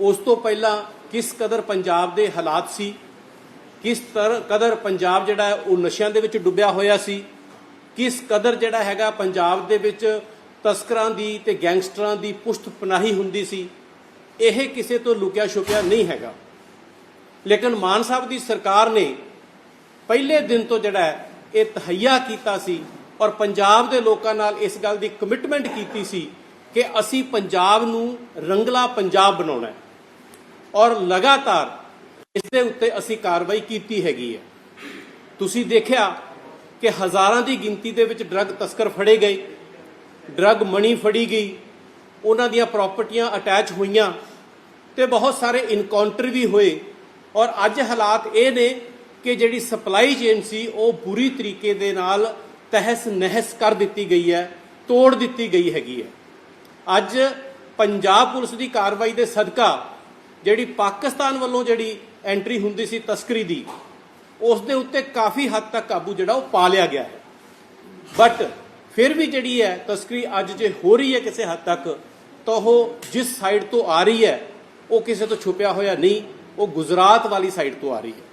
ਉਸ ਤੋਂ ਪਹਿਲਾਂ ਕਿਸ ਕਦਰ ਪੰਜਾਬ ਦੇ ਹਾਲਾਤ ਸੀ? ਕਿਸ ਤਰ, ਕਦਰ ਪੰਜਾਬ ਜਿਹੜਾ ਉਹ ਨਸ਼ਿਆਂ ਦੇ ਵਿੱਚ ਡੁੱਬਿਆ ਹੋਇਆ ਸੀ? ਕਿਸ ਕਦਰ ਜਿਹੜਾ ਹੈਗਾ ਪੰਜਾਬ ਦੇ ਵਿੱਚ ਤਸਕਰਾਂ ਦੀ ਤੇ ਗੈਂਗਸਟਰਾਂ ਦੀ ਪੁਸ਼ਤ ਪਨਾਹੀ ਹੁੰਦੀ ਸੀ? ਇਹ ਕਿਸੇ ਤੋਂ ਲੁਕਿਆ ਛੁਪਿਆ ਨਹੀਂ ਹੈਗਾ। ਲੇਕਿਨ ਮਾਨ ਸਾਹਿਬ ਦੀ ਸਰਕਾਰ ਨੇ ਪਹਿਲੇ ਦਿਨ ਤੋਂ ਜਿਹੜਾ ਇਹ ਤਹਈਆ ਕੀਤਾ ਸੀ ਔਰ ਪੰਜਾਬ ਦੇ ਲੋਕਾਂ ਨਾਲ ਇਸ ਗੱਲ ਦੀ ਕਮਿਟਮੈਂਟ ਕੀਤੀ ਸੀ ਕਿ ਅਸੀਂ ਪੰਜਾਬ ਨੂੰ ਰੰਗਲਾ ਪੰਜਾਬ ਬਣਾਉਣਾ ਹੈ। ਔਰ ਲਗਾਤਾਰ ਇਸ ਦੇ ਉੱਤੇ ਅਸੀਂ ਕਾਰਵਾਈ ਕੀਤੀ ਹੈਗੀ ਹੈ। ਤੁਸੀਂ ਦੇਖਿਆ ਕਿ ਹਜ਼ਾਰਾਂ ਦੀ ਗਿਣਤੀ ਦੇ ਵਿੱਚ ਡਰੱਗ ਤਸਕਰ ਫੜੇ ਗਏ, ਡਰੱਗ ਮਣੀ ਫੜੀ ਗਈ, ਉਹਨਾਂ ਦੀਆਂ ਪ੍ਰਾਪਰਟੀਆਂ ਅਟੈਚ ਹੋਈਆਂ ਤੇ ਬਹੁਤ ਸਾਰੇ ਇਨਕਾਊਂਟਰ ਵੀ ਹੋਏ। ਔਰ ਅੱਜ ਹਾਲਾਤ ਇਹ ਨੇ ਕਿ ਜਿਹੜੀ ਸਪਲਾਈ ਚੇਨ ਸੀ, ਉਹ ਪੂਰੀ ਤਰੀਕੇ ਦੇ ਨਾਲ ਤਹਿਸ ਨਹਿਸ ਕਰ ਦਿੱਤੀ ਗਈ ਹੈ, ਤੋੜ ਦਿੱਤੀ ਗਈ ਹੈਗੀ ਹੈ। ਅੱਜ ਪੰਜਾਬ ਪੁਲਿਸ ਦੀ ਕਾਰਵਾਈ ਦੇ ਸਦਕਾ ਜਿਹੜੀ ਪਾਕਿਸਤਾਨ ਵੱਲੋਂ ਜਿਹੜੀ ਐਂਟਰੀ ਹੁੰਦੀ ਸੀ ਤਸਕਰੀ ਦੀ, ਉਸ ਦੇ ਉੱਤੇ ਕਾਫੀ ਹੱਦ ਤੱਕ ਕਾਬੂ ਜਿਹੜਾ ਉਹ ਪਾ ਲਿਆ ਗਿਆ ਹੈ। ਬਟ ਫਿਰ ਵੀ ਜਿਹੜੀ ਹੈ ਤਸਕਰੀ ਅੱਜ ਜੇ ਹੋ ਰਹੀ ਹੈ ਕਿਸੇ ਹੱਦ ਤੱਕ, ਤਾਂ ਉਹ ਜਿਸ ਸਾਈਡ ਤੋਂ ਆ ਰਹੀ ਹੈ, ਉਹ ਕਿਸੇ ਤੋਂ ਛੁਪਿਆ ਹੋਇਆ ਨਹੀਂ, ਉਹ ਗੁਜਰਾਤ ਵਾਲੀ ਸਾਈਡ ਤੋਂ ਆ ਰਹੀ ਹੈ।